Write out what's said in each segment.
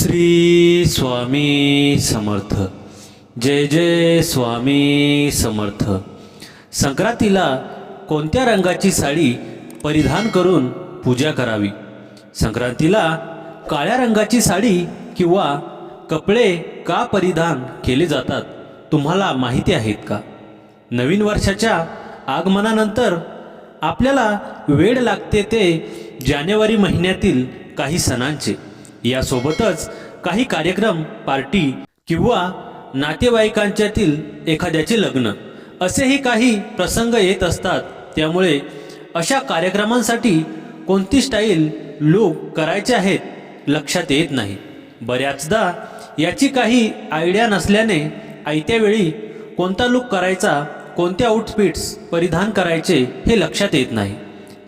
श्री स्वामी समर्थ. जय जय स्वामी समर्थ. संक्रांतीला कोणत्या रंगाची साडी परिधान करून पूजा करावी? संक्रांतीला काळ्या रंगाची साडी किंवा कपडे का परिधान केले जातात तुम्हाला माहिती आहेत का? नवीन वर्षाच्या आगमनानंतर आपल्याला वेळ लागते ते जानेवारी महिन्यातील काही सणांचे. यासोबतच काही कार्यक्रम पार्टी किंवा नातेवाईकांच्यातील एखाद्याचे लग्न असेही काही प्रसंग येत असतात. त्यामुळे अशा कार्यक्रमांसाठी कोणती स्टाईल लूक करायचे आहेत लक्षात येत नाही. बऱ्याचदा याची काही आयडिया नसल्याने आयत्यावेळी कोणता लूक करायचा कोणते आउटफिट्स परिधान करायचे हे लक्षात येत नाही.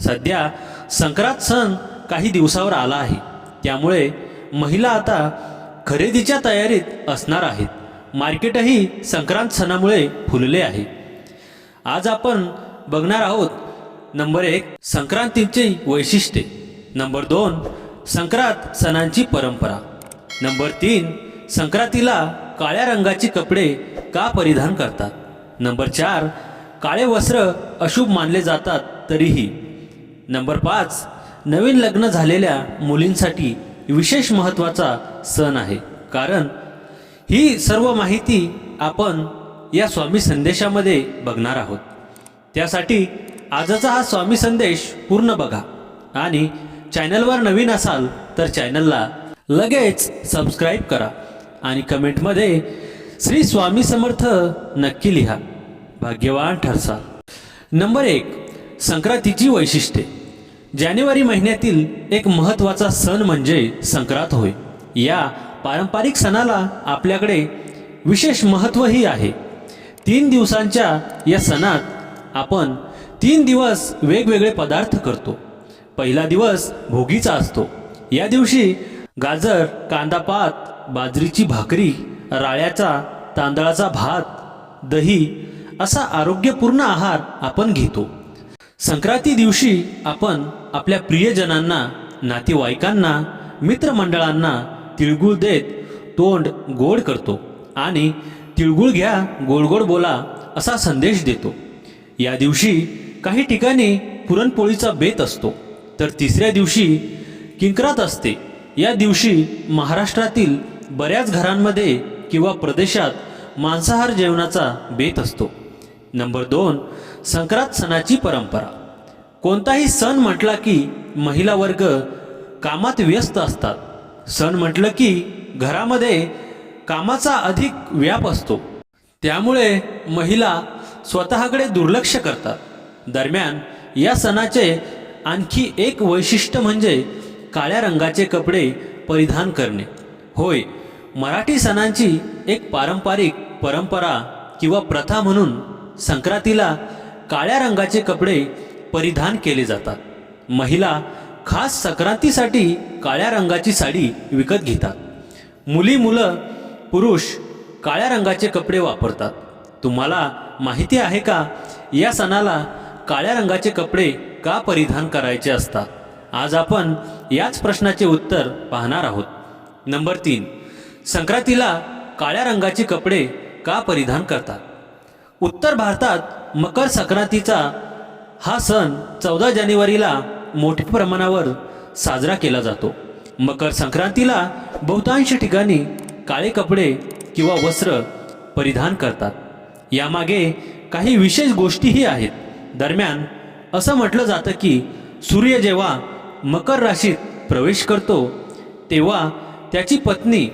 सध्या संक्रांत सण काही दिवसावर आला आहे. त्यामुळे महिला आता खरेदीच्या तयारीत असणार आहेत. मार्केटही संक्रांत सणामुळे फुलले आहे. आज आपण बघणार आहोत नंबर एक संक्रांतीची वैशिष्ट्ये. नंबर दोन संक्रांत सणांची परंपरा. नंबर तीन संक्रांतीला काळ्या रंगाची कपडे का परिधान करतात. नंबर चार काळे वस्त्र अशुभ मानले जातात तरीही. नंबर पाच नवीन लग्न झालेल्या मुलींसाठी विशेष महत्त्वाचा सण आहे. कारण ही सर्व माहिती आपण या स्वामी संदेशामध्ये बघणार आहोत. त्यासाठी आजचा हा स्वामी संदेश पूर्ण बघा. आणि चॅनलवर नवीन असाल तर चॅनलला लगेच सबस्क्राईब करा. आणि कमेंटमध्ये श्री स्वामी समर्थ नक्की लिहा. भाग्यवान ठरसाल. नंबर एक संक्रांतीची वैशिष्ट्ये. जानेवारी महिन्यातील एक महत्त्वाचा सण म्हणजे संक्रांत होय. या पारंपरिक सणाला आपल्याकडे विशेष महत्त्वही आहे. तीन दिवसांच्या या सणात आपण तीन दिवस वेगवेगळे पदार्थ करतो. पहिला दिवस भोगीचा असतो. या दिवशी गाजर कांदापात बाजरीची भाकरी राळ्याचा तांदळाचा भात दही असा आरोग्यपूर्ण आहार आपण घेतो. संक्रांती दिवशी आपण आपल्या प्रियजनांना नातेवाईकांना मित्रमंडळांना तिळगुळ देत तोंड गोड करतो आणि तिळगुळ घ्या गोड गोड बोला असा संदेश देतो. या दिवशी काही ठिकाणी पुरणपोळीचा बेत असतो. तर तिसऱ्या दिवशी किंकरात असते. या दिवशी महाराष्ट्रातील बऱ्याच घरांमध्ये किंवा प्रदेशात मांसाहार जेवणाचा बेत असतो. नंबर दोन संक्रांत सणाची परंपरा. कोणताही सण म्हटला की महिला वर्ग कामात व्यस्त असतात. सण म्हटलं की घरामध्ये कामाचा अधिक व्याप असतो. त्यामुळे महिला स्वतःकडे दुर्लक्ष करतात. दरम्यान या सणाचे आणखी एक वैशिष्ट्य म्हणजे काळ्या रंगाचे कपडे परिधान करणे. होय मराठी सणांची एक पारंपरिक परंपरा किंवा प्रथा म्हणून संक्रांतीला काळ्या रंगाचे कपडे परिधान केले जातात. महिला खास संक्रांतीसाठी काळ्या रंगाची साडी विकत घेतात. मुली मुलं पुरुष काळ्या रंगाचे कपडे वापरतात. तुम्हाला माहिती आहे का या सणाला काळ्या रंगाचे कपडे का परिधान करायचे असतात? आज आपण याच प्रश्नाचे उत्तर पाहणार आहोत. नंबर तीन. संक्रांतीला काळ्या रंगाचे कपडे का परिधान करतात? उत्तर भारतात मकर संक्रांतीचा हा सण चौदा जानेवारीला मोठ्या प्रमाणावर साजरा केला जातो. मकर संक्रांतीला बहुतांश ठिकाणी काळे कपडे किंवा वस्त्र परिधान करतात. यामागे काही विशेष गोष्टीही आहेत. दरम्यान असं म्हटलं जातं की सूर्य जेव्हा मकर राशीत प्रवेश करतो तेव्हा त्याची पत्नी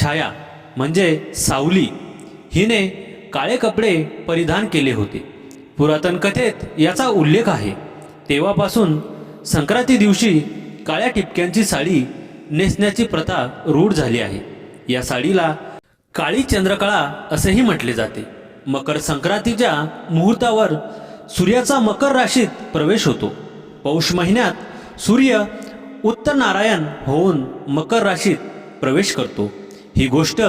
छाया म्हणजे सावली हिने काळे कपडे परिधान केले होते. पुरातन कथेत याचा उल्लेख आहे. तेव्हापासून संक्रांती दिवशी काळ्या टिपक्यांची साडी नेसण्याची प्रथा रूढ झाली आहे. या साडीला काळी चंद्रकळा असेही म्हटले जाते. मकर संक्रांतीच्या मुहूर्तावर सूर्याचा मकर राशीत प्रवेश होतो. पौष महिन्यात सूर्य उत्तर नारायण होऊन मकर राशीत प्रवेश करतो. ही गोष्ट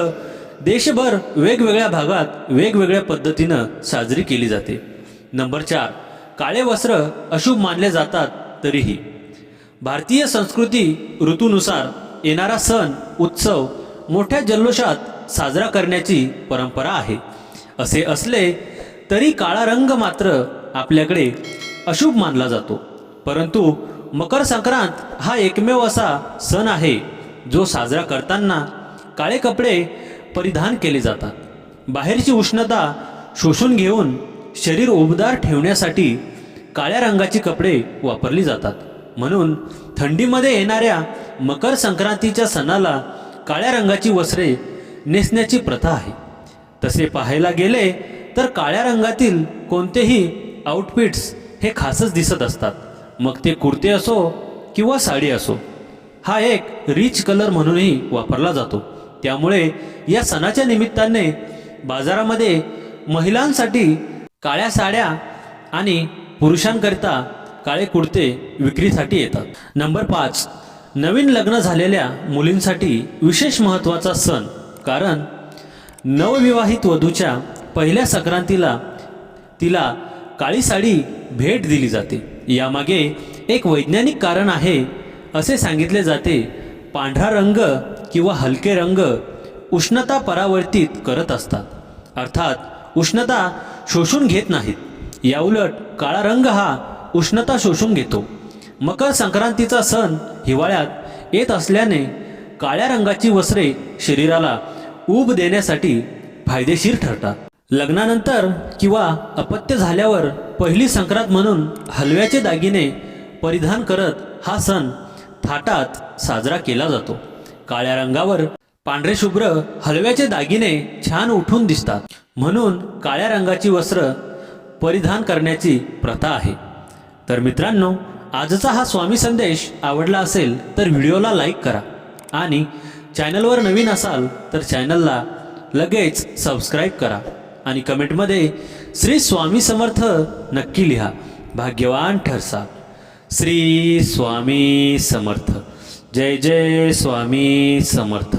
देशभर वेगवेगळ्या भागात वेगवेगळ्या पद्धतीनं साजरी केली जाते. नंबर चार. काळे वस्त्र अशुभ मानले जातात तरीही. भारतीय संस्कृती ऋतूनुसार येणारा सण उत्सव मोठ्या जल्लोषात साजरा करण्याची परंपरा आहे. असे असले तरी काळा रंग मात्र आपल्याकडे अशुभ मानला जातो. परंतु मकर संक्रांत हा एकमेव असा सण आहे जो साजरा करताना काळे कपडे परिधान केले जातात. बाहेरची उष्णता शोषून घेऊन शरीर उबदार ठेवण्यासाठी काळ्या रंगाची कपडे वापरली जातात. म्हणून थंडीमध्ये येणाऱ्या मकर संक्रांतीच्या सणाला काळ्या रंगाची वस्त्रे नेसण्याची प्रथा आहे. तसे पाहायला गेले तर काळ्या रंगातील कोणतेही आउटफिट्स हे खासच दिसत असतात. मग ते कुर्ते असो किंवा साडी असो हा एक रिच कलर म्हणूनही वापरला जातो. त्यामुळे या सणाच्या निमित्ताने बाजारामध्ये महिलांसाठी काळ्या साड्या आणि पुरुषांकरिता काळे कुर्ते विक्रीसाठी येतात. नंबर पाच नवीन लग्न झालेल्या मुलींसाठी विशेष महत्त्वाचा सण कारण नवविवाहित वधूच्या पहिल्या संक्रांतीला तिला काळी साडी भेट दिली जाते. यामागे एक वैज्ञानिक कारण आहे असे सांगितले जाते पांढरा रंग किंवा हलके रंग उष्णता परावर्तित करत असतात. अर्थात उष्णता शोषून घेत नाहीत. याउलट काळा रंग हा उष्णता शोषून घेतो. मकर संक्रांतीचा सण हिवाळ्यात येत असल्याने काळ्या रंगाची वस्त्रे शरीराला ऊब देण्यासाठी फायदेशीर ठरतात. लग्नानंतर किंवा अपत्य झाल्यावर पहिली संक्रांत म्हणून हलव्याचे दागिने परिधान करत हा सण थाटात साजरा केला जातो. काळ्या रंगावर पांढरे शुभ्र हलव्याचे दागिने छान उठून दिसतात. म्हणून काळ्या रंगाची वस्त्र परिधान करण्याची प्रथा आहे. तर मित्रांनो आजचा हा स्वामी संदेश आवडला असेल तर व्हिडिओला लाईक करा आणि चॅनलवर नवीन असाल तर चॅनलला लगेच सबस्क्राईब करा आणि कमेंटमध्ये श्री स्वामी समर्थ नक्की लिहा. भाग्यवान ठरसा. श्री स्वामी समर्थ. जय जय स्वामी समर्थ.